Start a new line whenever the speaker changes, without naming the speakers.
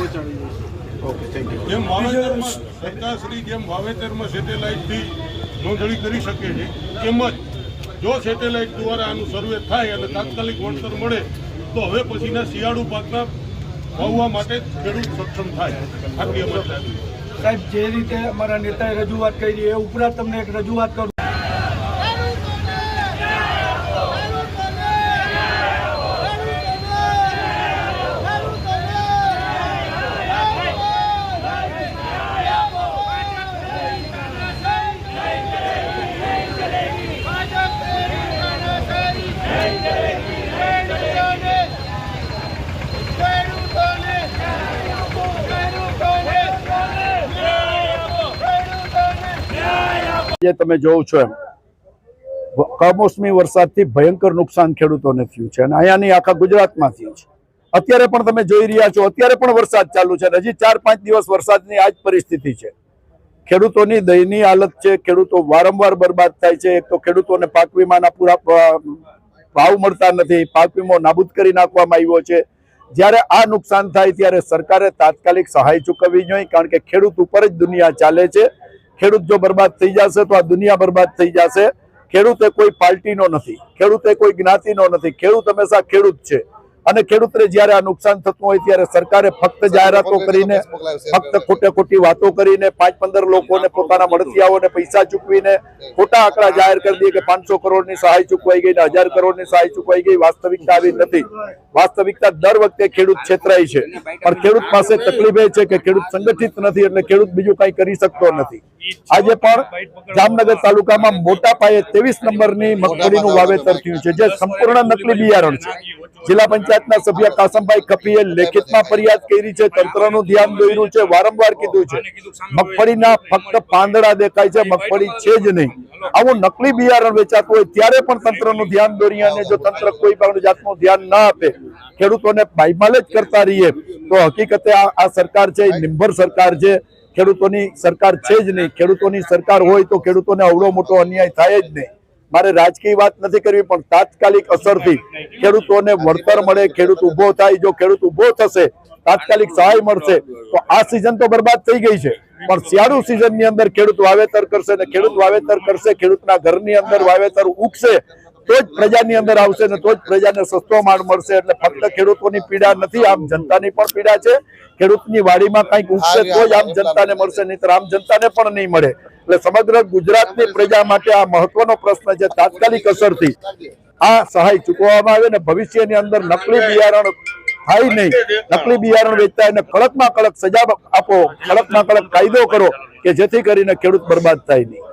પહોંચાડી દઈશું
okay thank you
જેમ વાવેતરમાં સરકારશ્રી જેમ વાવેતરમાં સેટેલાઇટથી નોંધણી કરી શકે છે તેમજ જ જો સેટેલાઇટ દ્વારા આનું સર્વે થાય અને તાત્કાલિક વળતર મળે તો હવે પછીના શિયાળુ પાકના વાવવા માટે ખેડૂત સક્ષમ થાય. આટલી અમારી
સાહેબ જે રીતે અમારા નેતાએ રજૂઆત કરી એ ઉપરાંત તમને એક રજૂઆત કરું
જે તમે જોવો છો એમ. કમોસમી વરસાદથી ભયંકર નુકસાન ખેડૂતોને થયું છે અને અહીંયાની આખા ગુજરાતમાં થયું છે. અત્યારે પણ તમે જોઈ રહ્યા છો, અત્યારે પણ વરસાદ ચાલુ છે હજી ચાર પાંચ દિવસ વરસાદની આ જ પરિસ્થિતિ છે. ખેડૂતોની દયનીય હાલત છે, ખેડૂતો વારંવાર બરબાદ થાય છે, એક તો ખેડૂતોને પાક વીમાના પૂરા ભાવ મળતા નથી, પાક વીમો નાબૂદ કરી નાખવામાં આવ્યો છે. જ્યારે આ નુકસાન થાય ત્યારે સરકારે તાત્કાલિક સહાય ચૂકવવી જોઈએ, કારણ કે ખેડૂત ઉપર જ દુનિયા ચાલે છે. ખેડૂત જો બરબાદ થઈ જશે તો આ દુનિયા બરબાદ થઈ જશે. ખેડૂત એ કોઈ પાર્ટીનો નથી, ખેડૂત એ કોઈ જ્ઞાતિનો નથી, ખેડૂત હંમેશા ખેડૂત છે. અને ખેડૂતને જ્યારે આ નુકસાન થતું હોય ત્યારે સરકારે ફક્ત જાહેરાતો કરીને ફક્ત ખોટે ખોટી વાતો કરીને પાંચ પંદર લોકોને પોતાના મળતિયાઓને પૈસા ચૂકવીને ખોટા આંકડા જાહેર કરી દે કે પાંચસો કરોડની સહાય ચૂકવાઈ ગઈ ને હજાર કરોડની સહાય ચૂકવાઈ ગઈ વાસ્તવિકતા આવી નથી. વાસ્તવિકતા દર વખતે ખેડૂત છેતરાય છે. પણ ખેડૂત પાસે તકલીફ એ છે કે ખેડૂત સંગઠિત નથી એટલે ખેડૂત બીજું કઈ કરી શકતો નથી. આજે પણ જામનગર તાલુકામાં મોટા પાયે ત્રેવીસ નંબરની મગફળીનું વાવેતર થયું છે જે સંપૂર્ણ નકલી બિયારણ છે. જિલ્લા પંચાયતના સભ્ય કાસમભાઈ કપીએ લેખિતમાં ફરિયાદ કરી છે, તંત્રનું ધ્યાન દોર્યું છે, વારંવાર કીધું છે. મગફળીના ફક્ત પાંદડા દેખાય છે, મગફળી છે જ નહીં. આવું નકલી બિયારણ વેચાતું હોય ત્યારે પણ તંત્રનું ધ્યાન દોરીએ અને જો તંત્ર કોઈ પણ જાતનું ધ્યાન ના આપે, ખેડૂતોને પાયમાલ જ કરતા રહીએ, તો હકીકતે આ સરકાર છે, એ નિંભર સરકાર છે. ખેડૂતોની સરકાર છે જ નહીં. ખેડૂતોની સરકાર હોય તો ખેડૂતોને અવડો મોટો અન્યાય થાય જ નહીં. મારે રાજકીય વાત નથી કરવી, પણ તાત્કાલિક અસરથી ખેડૂતોને વળતર મળે, ખેડૂત ઊભો થાય, જો ખેડૂત ઊભો થશે, તાત્કાલિક સહાય મળશે, તો આ સિઝન તો બરબાદ થઈ ગઈ છે. પણ શિયાળુ સિઝનની અંદર ખેડૂત વાવેતર કરશે ને ખેડૂત વાવેતર કરશે, ખેડૂતના ઘરની અંદર વાવેતર ઉગશે, તો જ પ્રજાની અંદર આવશે ને તો જ પ્રજાને સસ્તો માલ મળશે. એટલે ફક્ત ખેડૂતોની પીડા નથી, આમ જનતાની પણ પીડા છે. ખેડૂતની વાડીમાં કંઈક ઉગશે તો જ આમ જનતાને મળશે નહીં આમ જનતાને પણ નહીં મળે. એટલે સમગ્ર ગુજરાતની પ્રજા માટે આ મહત્વનો પ્રશ્ન છે તાત્કાલિક અસરથી આ સહાય ચૂકવવામાં આવે ને ભવિષ્યની અંદર નકલી બિયારણ થાય નહીં. નકલી બિયારણ વેચતા એને કડકમાં કડક સજા આપો, કડકમાં કડક કાયદો કરો કે જેથી કરીને ખેડૂત બરબાદ થાય નહીં.